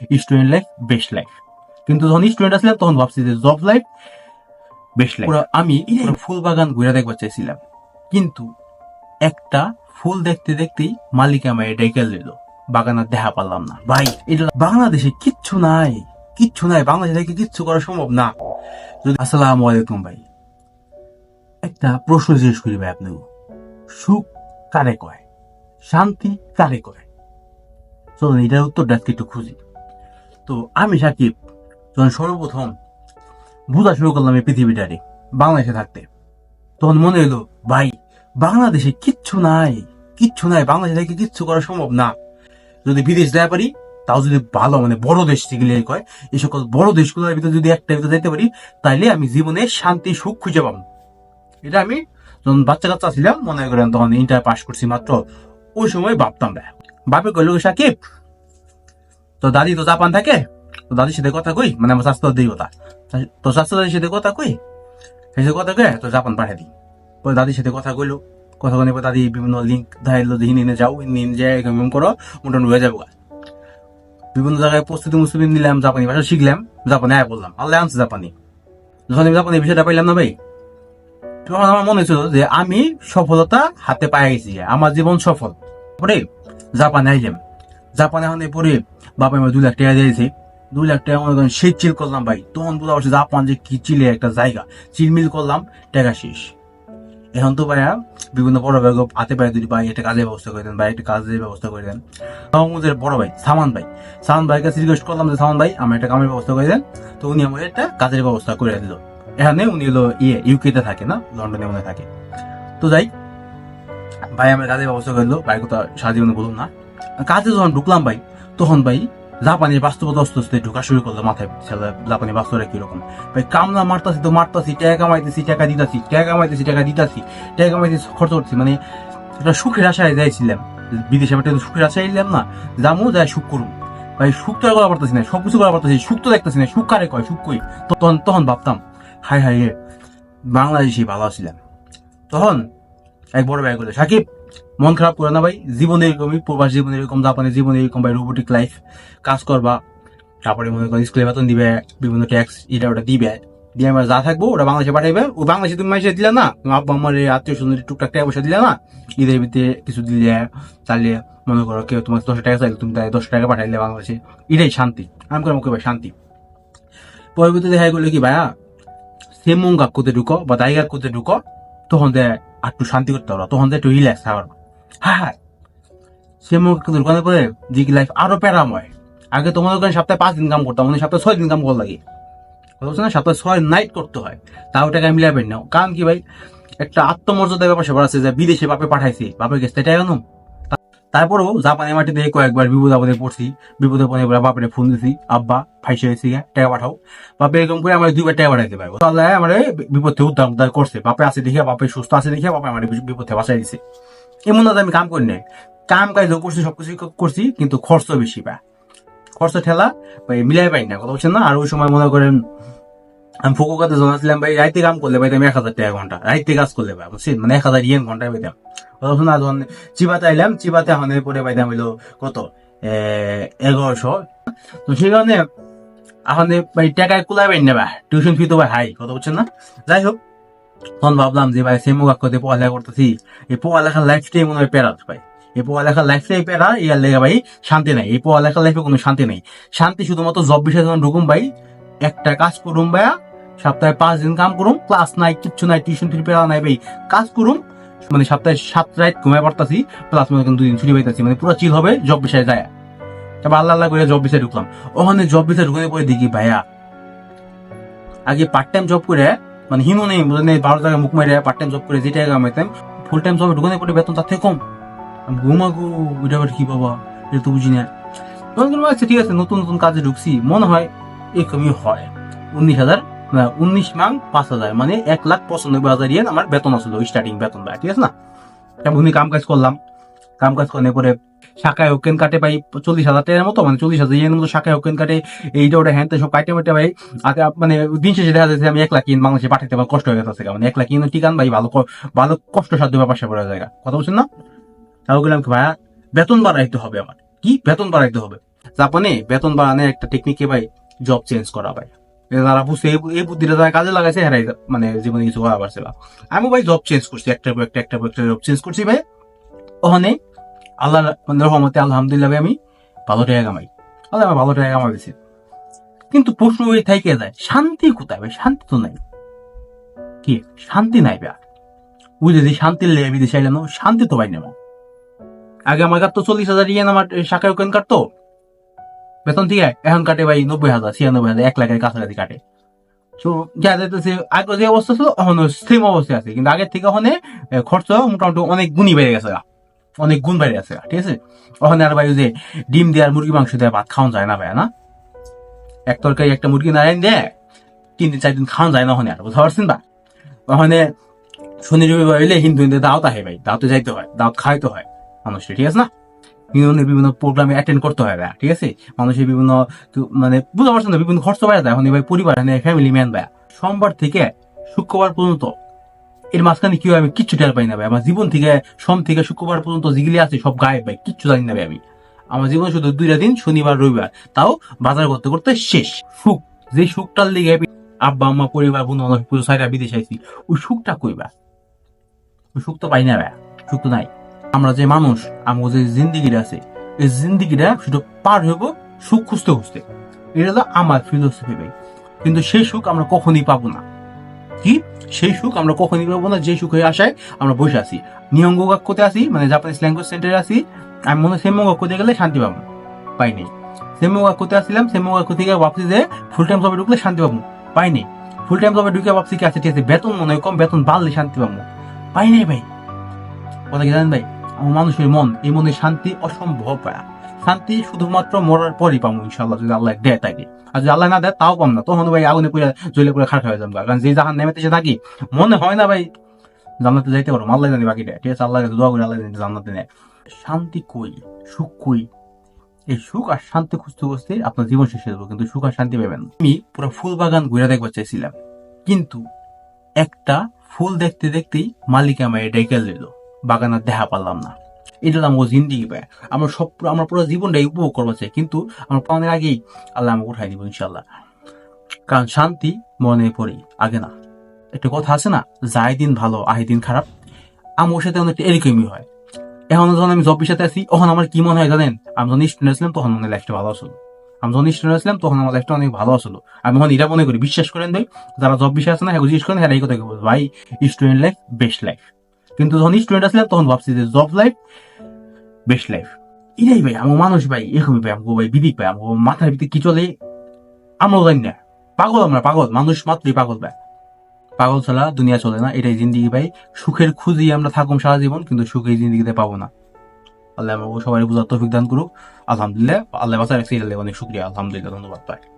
Student life best life কিন্তু যখন student আসলাম তখন ভাবছি যে জব লাইফ বেস্ট লাইফ আমি ফুল বাগান ঘুরে দেখবার চাইছিলাম। কিন্তু একটা ফুল দেখতে দেখতেই মালিক আমায় ডেকে দিল বাগান আর দেখা পারলাম না। ভাই এটা বাংলাদেশে কিচ্ছু নাই। কিচ্ছু নাই। বাংলাদেশে থেকে কিচ্ছু করা সম্ভব না। যদি আসসালামু আলাইকুম ভাই। একটা প্রশ্ন জিজ্ঞেস করি ভাই আপনি সুখ কারে কয়? শান্তি কারে কয়? চলুন এটার উত্তরটা একটু খুঁজি। তো আমি সাকিব, যখন সর্বপ্রথম বুঝা শুরু করলাম এই পৃথিবীটারে, বাংলাদেশে থাকতে। তখন মনে হলো ভাই, বাংলাদেশে কিচ্ছু নাই কিচ্ছু নাই, বাংলাদেশে থেকে কিচ্ছু করা সম্ভব না। যদি বিদেশ দেয়া পারি, তাও যদি ভালো মানে বড় দেশ থেকে কয়, এই সকল বড় দেশগুলোর ভিতরে যদি একটা ভিতরে যেতে পারি, তাইলে আমি জীবনে শান্তি, সুখ খুঁজে পাবো। এটা আমি যখন বাচ্চা কাচ্চা ছিলাম, মনে করেন তখন ইন্টার পাস করছি মাত্র, ওই সময় ভাবতাম। না বাপে কইল, সাকিব তো দাদি তো জাপান থাকে, তো দাদির সাথে কথা কই মানে আমার স্বাস্থ্য দিই কথা। তো স্বাস্থ্য দাদির সাথে কথা কই? সেই কথা কয়ে তো জাপান পাঠিয়ে দিই। পরে দাদির সাথে কথা কইলো, কথা কনে দাদি বিভিন্ন লিঙ্ক ধাইলো যে হিনে যাও হিনে যায় এরকম করো, মোটামুটি হয়ে যাব বিভিন্ন জায়গায় প্রস্তুতি মুস্তুতি নিলাম, জাপানি ভাষা শিখলাম, জাপানে আয় বললাম আল্লাহ আনছে জাপানি। যখন আমি জাপানি বিষয়টা পাইলাম না ভাই, তখন আমার মনে হয়েছিল যে আমি সফলতা হাতে পাই গেছি আমার জীবন সফল। পরে জাপানে আইলাম। জাপানে এখন পরে বাবা আমার দুই লাখ টাকা দিয়েছে। দুই লাখ টাকা মনে করেন চিল করলাম ভাই। তখন বুঝা পারছি জাপান যে কি চিলে একটা জায়গা। চিলমিল করলাম, টাকা শেষ। এখন তো ভাইয়া বিভিন্ন বড় ভাই হাতে পায়ে দুটি ভাই, একটা কাজের ব্যবস্থা করে দেন ভাই, একটা কাজের ব্যবস্থা করে দেন। আমাদের বড় ভাই, সামান ভাই। সামান ভাইকে রিকোয়েস্ট করলাম যে, সামান ভাই, আমার একটা কামের ব্যবস্থা করে দেন। তো উনি আমাকে একটা কাজের ব্যবস্থা করে দিল। এখানে উনি হলো ইয়ে ইউকে তে থাকে না, লন্ডনে মনে থাকে। তো যাই, ভাই আমার কাজের ব্যবস্থা করে দিল। ভাই কথা সারা বলুন না। কাজে যখন ঢুকলাম ভাই তখন ভাই জাপানের বাস্তবতা আস্তে আস্তে ঢোকা শুরু করল মাথায়, ছেলে জাপানি বাস্তবতা কীরকম ভাই, কামলা মারতাছি তো মারতাছি, টাকা কামাইতেছি টাকা দিতাছি, টাকা কামাইতেছি টাকা দিতাছি, টাকা কামাইতেছি খরচ করছি মানে একটা সুখের আশায় যাইছিলাম। বিদেশে একটা সুখের আশায় এলাম না জামু যাই সুখ করুম। ভাই, সুখ তো করা পারতেছি না, সবকিছু করা পারতেছি, সুখ তো দেখতেছি না, সুখ কারে কয়, সুখ কই? তখন তখন ভাবতাম হাই হাই রে, বাংলাদেশি ভালো ছিলাম তখন এক বড় ভাই বলে সাকিব মন খারাপ করে না ভাই। জীবন এরকমই, প্রবাস জীবন এরকম জাপানের জীবন এরকম ভাই রোবোটিক লাইফ কাজ করবা। তারপরে মনে করো স্কুলে বেতন দিবে, বিভিন্ন ট্যাক্স এটা ওটা দিবে। দিয়ে আমরা যা থাকব, ওটা বাংলাদেশে পাঠাইবে। ও বাংলাদেশে তুমি মাসে দিলে না আব্বা আমার আত্মীয় স্বজন টুকটাক টাকা পয়সা দিলে না, ঈদের ভিতরে কিছু দিলে চালিয়ে মনে করো কেউ তোমার দশ টাকা চাইলে তুমি তাই দশ টাকা পাঠাইলে বাংলাদেশে। এটাই শান্তি। আমি করে মুখে ভাই, শান্তি। পরবর্তীতে দেখা গেলো কি ভাইয়া সেমং কাকুতে ঢুকো বা দাই কাকুতে ঢুকো, তখন আর একটু শান্তি করতে পারো তখন দে একটু রিল্যাক্স থাকবার হ্যাঁ সেমং কাকুতে ঢুকানোর পরে লাইফ প্যারাময়। আগে তোমার সপ্তাহে পাঁচ করতাম সপ্তাহে ছয় করা বলছে না? সপ্তাহে ছয় নাইট করতে হয়। তাও টাকা না। কারণ কি ভাই? একটা আত্মমর্যাদার ব্যাপার সেবার আছে যে বিদেশে বাপে পাঠাইছি। বাপের কাছে টাকা কেন তারপরেও জাপানি মাটিতে কয়েকবার বিপদ আপদে পড়ছি। বিপদে পড়ে এবার বাপরে ফোন দিছি, আব্বা, ফাইসে হয়েছি টাকা পাঠাও। বাপে এরকম করে আমার দুইবার টাকা পাঠাইতে পারব তাহলে আমার বিপদ উদ্ধার উদ্ধার করছে। বাপে আছে দেখিয়া, বাপে সুস্থ আছে দেখিয়া, বাপে আমার বিপদ বাঁচাই দিছে। এমন না আমি কাম করি নাই। কাম কাজ করছি সবকিছু করছি, কিন্তু খরচ বেশি বা খরচ ঠেলা, ভাই, মিলাই পাই না, কথা বলছেন না? আর ওই সময় মনে করেন, আমি ফুকুকাতে জানাছিলাম ভাই, রাইতে কাম করলে ভাই আমি এক হাজার টাকা ঘণ্টা। রাইতে কাজ করলে, ভাই, বুঝছেন? মানে এক হাজার ইয়েন ঘন্টায় পাইতাম। কথা বলছেন না? যখন চিবাতে আইলাম, চিবাতে এখন পরে পাইতাম হইল কত? এগারোশো। তো সেই কারণে এখন টাকায় কুলাবেন না, ভাই। টিউশন ফি তো ভাই হাই, কথা বলছেন না? যাই হোক তখন ভাবলাম যে ভাই সেমু কাকতে পড়ালেখা করতেছি। এই পড়ালেখার লাইফটাই মনে হয় প্যারাত ভাই। এই পড়ালেখার লাইফটাই প্যারা, ইয়ার লেগে ভাই, শান্তি নাই। এই পড়ালেখার লাইফে কোনো শান্তি নেই। শান্তি শুধুমাত্র জব বিষয়ে যখন ঢুকুম ভাই, একটা কাজ করুম ভাইয়া, সপ্তাহে পাঁচ দিন কাম করুম ক্লাস নাই, কিচ্ছু নাই টিউশন ফি পেরা নাই ভাই। কাজ করুম মানে সপ্তাহে সাত রাত ঘুমায় পড়তাছি প্লাস মনে করেন দুদিন ছুটি পাইতাছি মানে পুরো চিল হবে জব বিষয়ে যায়। তারপর আল্লাহ আল্লাহ করে জব বিষয়ে ঢুকলাম। ওখানে জব বিষয়ে ঢুকে পরে দেখি ভাইয়া, আগে পার্ট টাইম জব করে মানে হিমো নেই বুঝলেন এই বারো টাকা মুখ মারে পার্ট টাইম জব করে যে টাকা কামাইতাম ফুল টাইম জবে ঢুকে পরে বেতন তার থেকে কম। ঘুমাগো এটা আবার কি বাবা, এটা তো বুঝি না। আচ্ছা ঠিক আছে, নতুন নতুন কাজে ঢুকছি। মনে হয় এরকমই হয়। উনিশ হাজার উনিশ মাং পাঁচ হাজার মানে এক লাখ পঁচানব্বই হাজার ইয়েন আমার বেতন আসলো স্টার্টিং বেতন ঠিক আছে না? উনি কাম কাজ করলাম। কাম কাজ করলে পরে শাখায় ওকেন কাটে পাই চল্লিশ হাজার টাকার মতো মানে চল্লিশ হাজার ইয়ের মতো শাখায় ওকেন কাটে। এইটা ওটা হ্যান সব কাটে মেটে ভাই। আগে মানে দিন শেষে দেখা যাচ্ছে আমি এক লাখ ইন বাংলাদেশে পাঠাতে আমার কষ্ট হয়ে গেছে মানে এক লাখ ইন টিকান ভাই ভালো ভালো কষ্ট সাধ্য ব্যাপার স্যাপার জায়গা কথা বলছেন না? তাও গেলাম ভাইয়া, বেতন বাড়াইতে হবে আমার। কি? বেতন বাড়াইতে হবে? জাপানে বেতন বাড়ানোর একটা টেকনিকে ভাই জব চেঞ্জ করা ভাই। যারা বুঝছে এই- বুদ্ধিটা যারা কাজে লাগাইছে, হেরাই মানে জীবনে কিছু করা পারছিল আমি ভাই জব চেঞ্জ করছি একটা একটা একটা জব চেঞ্জ করছি ভাই। ওখানে আল্লাহ মানে রহমতে আলহামদুলিল্লাহ আমি ভালো টাকা কামাই। আল্লাহ আমার ভালো টাকা কামাইছি কিন্তু প্রশ্ন ওই থেকে যায়, শান্তি কোথায় ভাই? শান্তি তো নাই। কি? শান্তি নাই ভাই। বুঝে যে শান্তির লেগে বিদেশে আইলাম শান্তি তো পাই না আগে আমার কাটতো চল্লিশ হাজার ইয়েন আমার শাখায় ওখানে কাটতো। বেতন ঠিক আছে এখন কাটে ভাই নব্বই হাজার, ছিয়ানব্বই হাজার, এক লাখের কাছাকাছি কাটে। তো যা যাইতেছে আগে যে অবস্থা ছিল, এখন সেম অবস্থায় আছে। কিন্তু আগের থেকে ওখানে খরচ মোটামুটি অনেক গুণই বেড়ে গেছে। অনেক গুণ গেছে গা, ঠিক আছে? ওখানে আর ভাই যে ডিম দিয়ে আর মুরগি মাংস দিয়ে ভাত খাওয়া যায় না ভাই না? এক তরকারি একটা মুরগি নারায়ণ দেয় তিন দিন চার দিন খাওয়া যায় না ওখানে আর বুঝতে পারছেন বা ওখানে শনি রবিবার হইলে হিন্দু হিন্দু দাওয়াত আহে ভাই দাওয়াতে যাইতে হয় দাওয়াত খাইতে হয় মানুষকে ঠিক আছে না? ইউনিয়নের বিভিন্ন প্রোগ্রামে অ্যাটেন্ড করতে হয় ভাই ঠিক আছে? মানুষের বিভিন্ন মানে বুঝতে পারছেন না বিভিন্ন খরচ বাইরে যায় এখন ভাই পরিবার ফ্যামিলি ম্যান ভাই সোমবার থেকে শুক্রবার পর্যন্ত এর মাঝখানে কি হয় আমি কিচ্ছু টের পাই না ভাই। আমার জীবন থেকে, সোম থেকে শুক্রবার পর্যন্ত যেগুলি আছে, সব গায়েব ভাই, কিচ্ছু জানি না ভাই আমি। আমার জীবন শুধু দুইটা দিন, শনিবার, রবিবার। তাও বাজার করতে করতে শেষ। সুখ, যে সুখটার লিগে আমি আব্বা, আম্মা, পরিবার বন্ধু বান্ধব পুরো সাইডা বিদেশে আইছি, ওই সুখটা কইবা ওই সুখ তো পাই না ভাই, সুখ তো নাই। আমরা যে মানুষ আমার যে জিন্দিগিটা আছে, এই জিন্দিগিটা শুধু পার হইব সুখ খুঁজতে খুঁজতে। এটা হলো আমার ফিলোসফি ভাই। কিন্তু সেই সুখ আমরা কখনই পাবো না। কি? সেই সুখ আমরা কখনই পাবো না, যে সুখের আশায় আমরা বসে আছি। নিয়ঙ্গ করতে আসি মানে জাপানিজ ল্যাঙ্গুয়েজ সেন্টারে আছি, আমি মনে হয় সেমঙ্গ করতে গেলে শান্তি পাবো, পাইনি। সেমঙ্গ করতে আসছিলাম সেমঙ্গ থেকে ভাবছি যে ফুল টাইম জবে ঢুকলে শান্তি পাবো, পাইনি। ফুল টাইম জবে ঢুকে ভাবছি কি আছে, ঠিক আছে, বেতন মনে হয় কম, বেতন বাড়লে শান্তি পাবো। পাইনি ভাই। কথা কি জানেন ভাই? আমার মানুষের মন, এই মনে শান্তি অসম্ভব ভাই শান্তি শুধুমাত্র মরার পরই পাবো ইনশাল্লাহ যদি আল্লাহ দেয় তাকে আর যদি আল্লাহ না দেয়, তাও পাম না। তখন ভাই আগুনে পুরে জ্বলে পুরে খারাপ হয়ে যাব কারণ যে জাহান নেমেতেছে থাকি, মনে হয় না ভাই জান্নাতে যাইতে পারো আল্লাহ জানি বাকিটা। ঠিক আছে আল্লাহ দোয়া করে, আল্লাহ জানি জান্নাতে নেয়। শান্তি কই? সুখ কই? এই সুখ আর শান্তি খুঁজতে খুঁজতে আপনার জীবন শেষ হয়ে যাবে, কিন্তু সুখ আর শান্তি পাবেন আমি পুরো ফুল বাগান ঘুরে দেখবার চাইছিলাম। কিন্তু একটা ফুল দেখতে দেখতেই মালিক আমায় ডেকে দিল বাগানের দেখা পারলাম না। এটা আমার জিন্দিগি ভাই। আমরা সব আমরা পুরো জীবনটাই উপভোগ করব চাই। কিন্তু আমার প্রাণের আগেই আল্লাহ আমাকে উঠাই দিব ইনশাল্লাহ কারণ শান্তি মনে পড়ি, আগে না। একটা কথা আছে না, যাই দিন ভালো, আহি দিন খারাপ। আমার সাথে অনেকটা এরকমই হয়। এখন যখন আমি জব সাথে আছি, তখন আমার কি মনে হয় জানেন? আমি যখন স্টুডেন্ট ছিলাম, তখন মনে লাইফটা ভালো আসলো আমি যখন স্টুডেন্ট ছিলাম, তখন আমার লাইফটা অনেক ভালো আসলো আমি এখন এটা মনে করি, বিশ্বাস করেন ভাই, যারা জব বিষয় আছে না হ্যাঁ জিজ্ঞেস করেন হ্যাঁ এই কথা ভাই স্টুডেন্ট লাইফ বেস্ট লাইফ কিন্তু যখন স্টুডেন্ট আসলাম তখন ভাবছি যে জব লাইফ বেস্ট লাইফ এটাই ভাই আমার মানুষ ভাই এরকমই ভাই আমাকে ভাই বিদিক ভাই আমার মাথার ভিতরে কি চলে? আমরা জানি না। পাগল আমরা, পাগল। মানুষ মাত্রই পাগল ভাই। পাগল ছাড়া দুনিয়া চলে না, এটাই জিন্দিগি ভাই। সুখের খুঁজি আমরা থাকুম সারা জীবন, কিন্তু সুখ এই জিন্দিগিতে পাবো না। আল্লাহ আমাকে সবাই বুঝার তৌফিক দান করুক। আলহামদুলিল্লাহ, আল্লাহ বাসার অনেক শুক্রিয়া। আলহামদুলিল্লাহ, ধন্যবাদ ভাই।